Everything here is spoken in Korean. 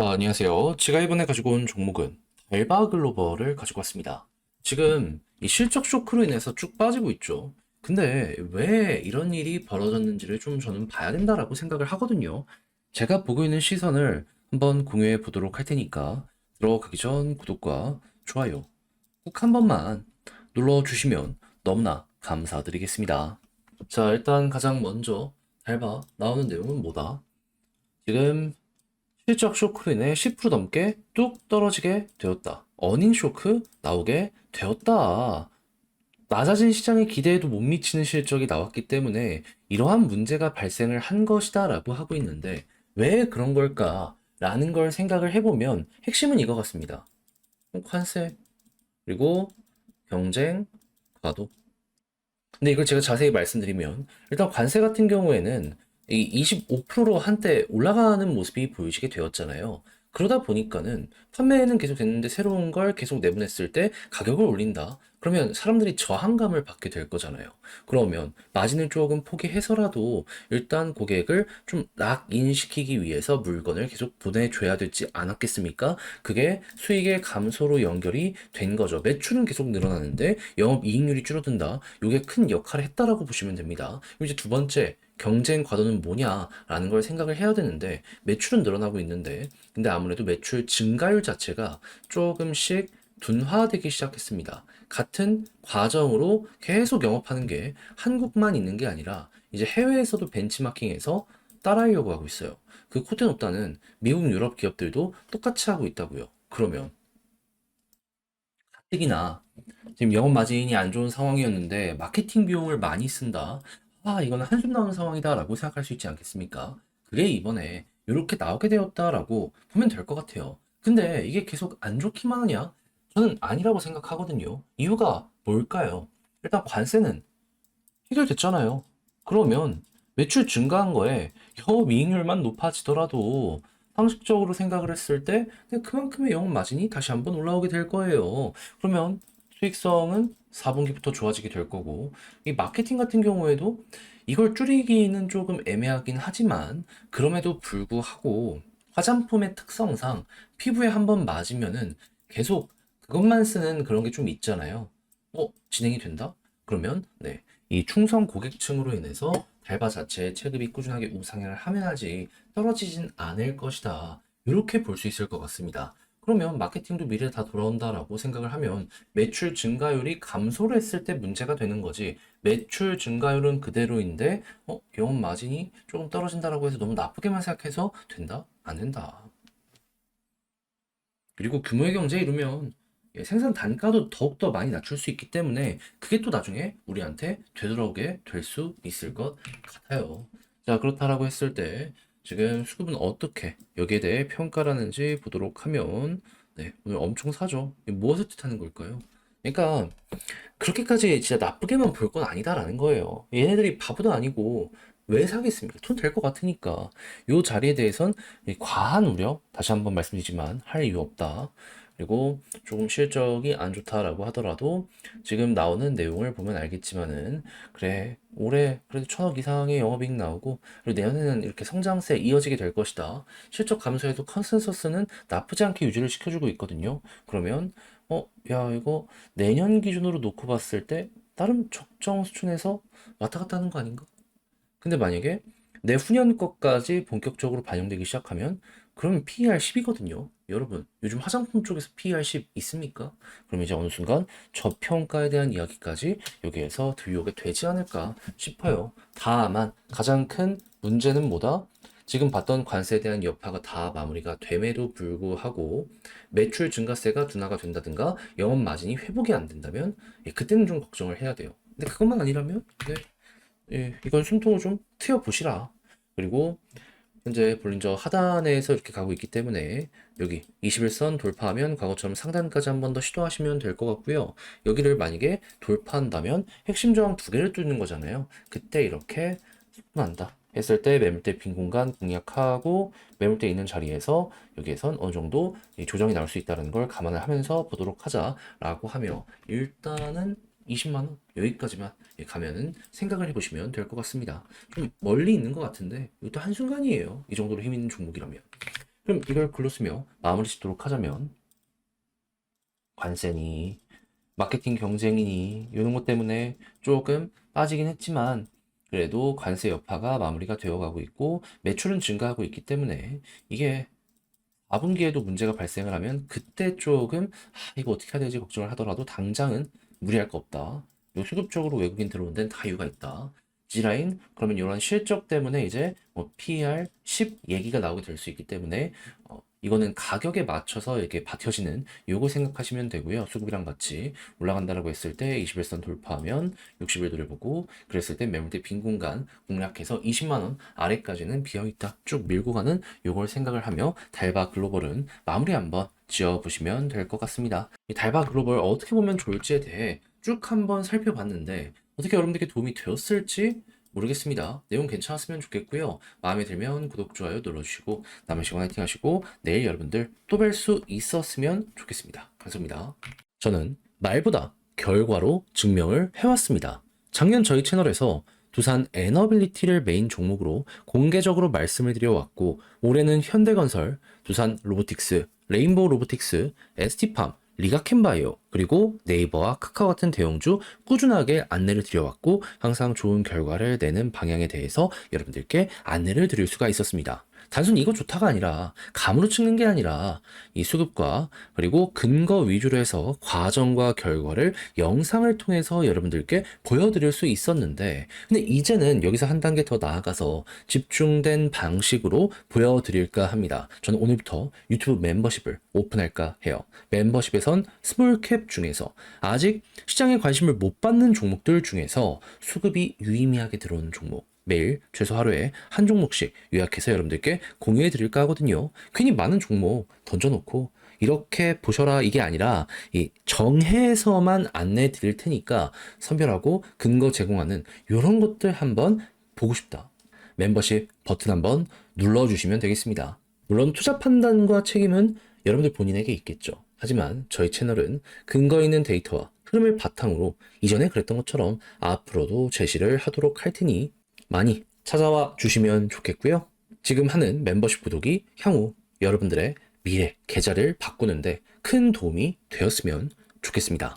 아, 안녕하세요. 제가 이번에 가지고 온 종목은 달바 글로벌을 가지고 왔습니다. 지금 이 실적 쇼크로 인해서 쭉 빠지고 있죠. 근데 왜 이런 일이 벌어졌는지를 좀 저는 봐야 된다라고 생각을 하거든요. 제가 보고 있는 시선을 한번 공유해 보도록 할 테니까 들어가기 전 구독과 좋아요 꼭 한 번만 눌러 주시면 너무나 감사드리겠습니다. 자, 일단 가장 먼저 달바 나오는 내용은 뭐다? 지금 실적 쇼크로 인해 10% 넘게 뚝 떨어지게 되었다. 어닝 쇼크 나오게 되었다. 낮아진 시장의 기대에도 못 미치는 실적이 나왔기 때문에 이러한 문제가 발생을 한 것이다 라고 하고 있는데 왜 그런 걸까? 라는 걸 생각을 해보면 핵심은 이거 같습니다. 관세, 그리고 경쟁, 과도. 근데 이걸 제가 자세히 말씀드리면 일단 관세 같은 경우에는 이 25%로 한때 올라가는 모습이 보이시게 되었잖아요. 그러다 보니까는 판매는 계속 됐는데 새로운 걸 계속 내보냈을 때 가격을 올린다. 그러면 사람들이 저항감을 받게 될 거잖아요. 그러면 마진을 조금 포기해서라도 일단 고객을 좀 락인시키기 위해서 물건을 계속 보내줘야 되지 않았겠습니까? 그게 수익의 감소로 연결이 된 거죠. 매출은 계속 늘어나는데 영업 이익률이 줄어든다. 이게 큰 역할을 했다라고 보시면 됩니다. 이제 두 번째, 경쟁 과도는 뭐냐라는 걸 생각을 해야 되는데 매출은 늘어나고 있는데 근데 아무래도 매출 증가율 자체가 조금씩 둔화되기 시작했습니다. 같은 과정으로 계속 영업하는 게 한국만 있는 게 아니라 이제 해외에서도 벤치마킹해서 따라하려고 하고 있어요. 그 코테노타는 미국 유럽 기업들도 똑같이 하고 있다고요. 그러면 가뜩이나 지금 영업 마진이 안 좋은 상황이었는데 마케팅 비용을 많이 쓴다. 아, 이거는 한숨 나오는 상황이다라고 생각할 수 있지 않겠습니까? 그게 이번에 이렇게 나오게 되었다라고 보면 될 것 같아요. 근데 이게 계속 안 좋기만 하냐? 저는 아니라고 생각하거든요. 이유가 뭘까요? 일단 관세는 해결됐잖아요. 그러면 매출 증가한 거에 영업이익률만 높아지더라도 상식적으로 생각을 했을 때 그만큼의 영업 마진이 다시 한번 올라오게 될 거예요. 그러면 수익성은 4분기부터 좋아지게 될 거고, 이 마케팅 같은 경우에도 이걸 줄이기는 조금 애매하긴 하지만, 그럼에도 불구하고 화장품의 특성상 피부에 한번 맞으면은 계속 그것만 쓰는 그런 게 좀 있잖아요. 어, 진행이 된다? 그러면, 네. 이 충성 고객층으로 인해서 달바 자체의 체급이 꾸준하게 우상향을 하면 하지 떨어지진 않을 것이다. 이렇게 볼 수 있을 것 같습니다. 그러면 마케팅도 미래에 다 돌아온다라고 생각을 하면 매출 증가율이 감소를 했을 때 문제가 되는 거지. 매출 증가율은 그대로인데, 어, 영업 마진이 조금 떨어진다라고 해서 너무 나쁘게만 생각해서 된다? 안 된다. 그리고 규모의 경제 이루면 예, 생산 단가도 더욱더 많이 낮출 수 있기 때문에 그게 또 나중에 우리한테 되돌아오게 될 수 있을 것 같아요. 자, 그렇다라고 했을 때 지금 수급은 어떻게 여기에 대해 평가하는지 보도록 하면 네, 오늘 엄청 사죠. 무엇을 뜻하는 걸까요? 그러니까 그렇게까지 진짜 나쁘게만 볼 건 아니다라는 거예요. 얘네들이 바보도 아니고 왜 사겠습니까? 돈 될 것 같으니까. 요 자리에 대해선 이 과한 우려, 다시 한번 말씀드리지만 할 이유 없다. 그리고 조금 실적이 안 좋다라고 하더라도 지금 나오는 내용을 보면 알겠지만은 그래 올해 그래도 천억 이상의 영업이익 나오고 그리고 내년에는 이렇게 성장세 이어지게 될 것이다. 실적 감소에도 컨센서스는 나쁘지 않게 유지를 시켜주고 있거든요. 그러면 어, 야 이거 내년 기준으로 놓고 봤을 때 나름 적정 수준에서 왔다 갔다 하는 거 아닌가? 근데 만약에 내후년 것까지 본격적으로 반영되기 시작하면 그러면 PER 10이거든요. 여러분, 요즘 화장품 쪽에서 PER 10 있습니까? 그럼 이제 어느 순간 저평가에 대한 이야기까지 여기에서 들려오게 되지 않을까 싶어요. 다만 가장 큰 문제는 뭐다? 지금 봤던 관세에 대한 여파가 다 마무리가 됨에도 불구하고 매출 증가세가 둔화가 된다든가 영업 마진이 회복이 안 된다면 예, 그때는 좀 걱정을 해야 돼요. 근데 그것만 아니라면 네, 예, 이건 숨통을 좀 트여 보시라. 그리고 현재 볼린저 하단에서 이렇게 가고 있기 때문에 여기 21선 돌파하면 과거처럼 상단까지 한 번 더 시도하시면 될 것 같고요. 여기를 만약에 돌파한다면 핵심 저항 두 개를 뚫는 거잖아요. 그때 이렇게 속도난다 했을 때 매물대 빈 공간 공략하고 매물대 있는 자리에서 여기에선 어느 정도 조정이 나올 수 있다는 걸 감안을 하면서 보도록 하자라고 하며 일단은 20만 원 여기까지만 예, 가면은 생각을 해보시면 될 것 같습니다. 좀 멀리 있는 것 같은데 이것도 한순간이에요. 이 정도로 힘 있는 종목이라면. 그럼 이걸 글로 쓰며 마무리 짓도록 하자면 관세니 마케팅 경쟁이니 이런 것 때문에 조금 빠지긴 했지만 그래도 관세 여파가 마무리가 되어 가고 있고 매출은 증가하고 있기 때문에 이게 4분기에도 문제가 발생을 하면 그때 조금 아, 이거 어떻게 해야 되지 걱정을 하더라도 당장은 무리할 거 없다. 요 수급적으로 외국인 들어온 데는 다 이유가 있다. G라인 그러면 이런 실적 때문에 이제 뭐 PER 10 얘기가 나오게 될 수 있기 때문에 어, 이거는 가격에 맞춰서 이렇게 버텨지는 요거 생각하시면 되고요. 수급이랑 같이 올라간다라고 했을 때 21선 돌파하면 60일도를 보고 그랬을 때 매물대 빈 공간 공략해서 20만 원 아래까지는 비어 있다. 쭉 밀고 가는 요걸 생각을 하며 달바 글로벌은 마무리 한번 지어 보시면 될 것 같습니다. 이 달바 글로벌 어떻게 보면 좋을지에 대해 쭉 한번 살펴봤는데 어떻게 여러분들께 도움이 되었을지 모르겠습니다. 내용 괜찮았으면 좋겠고요. 마음에 들면 구독, 좋아요 눌러주시고 남은 시간 화이팅 하시고 내일 여러분들 또 뵐 수 있었으면 좋겠습니다. 감사합니다. 저는 말보다 결과로 증명을 해왔습니다. 작년 저희 채널에서 두산 에너빌리티를 메인 종목으로 공개적으로 말씀을 드려왔고 올해는 현대건설, 두산 로보틱스, 레인보우 로보틱스, ST팜, 리가캔바이오 그리고 네이버와 카카오 같은 대형주 꾸준하게 안내를 드려왔고 항상 좋은 결과를 내는 방향에 대해서 여러분들께 안내를 드릴 수가 있었습니다. 단순히 이거 좋다가 아니라 감으로 찍는 게 아니라 이 수급과 그리고 근거 위주로 해서 과정과 결과를 영상을 통해서 여러분들께 보여드릴 수 있었는데 근데 이제는 여기서 한 단계 더 나아가서 집중된 방식으로 보여드릴까 합니다. 저는 오늘부터 유튜브 멤버십을 오픈할까 해요. 멤버십에선 스몰캡 중에서 아직 시장에 관심을 못 받는 종목들 중에서 수급이 유의미하게 들어오는 종목 매일 최소 하루에 한 종목씩 요약해서 여러분들께 공유해 드릴까 하거든요. 괜히 많은 종목 던져놓고 이렇게 보셔라 이게 아니라 이 정해서만 안내 드릴 테니까 선별하고 근거 제공하는 이런 것들 한번 보고 싶다. 멤버십 버튼 한번 눌러주시면 되겠습니다. 물론 투자 판단과 책임은 여러분들 본인에게 있겠죠. 하지만 저희 채널은 근거 있는 데이터와 흐름을 바탕으로 이전에 그랬던 것처럼 앞으로도 제시를 하도록 할 테니 많이 찾아와 주시면 좋겠고요. 지금 하는 멤버십 구독이 향후 여러분들의 미래 계좌를 바꾸는데 큰 도움이 되었으면 좋겠습니다.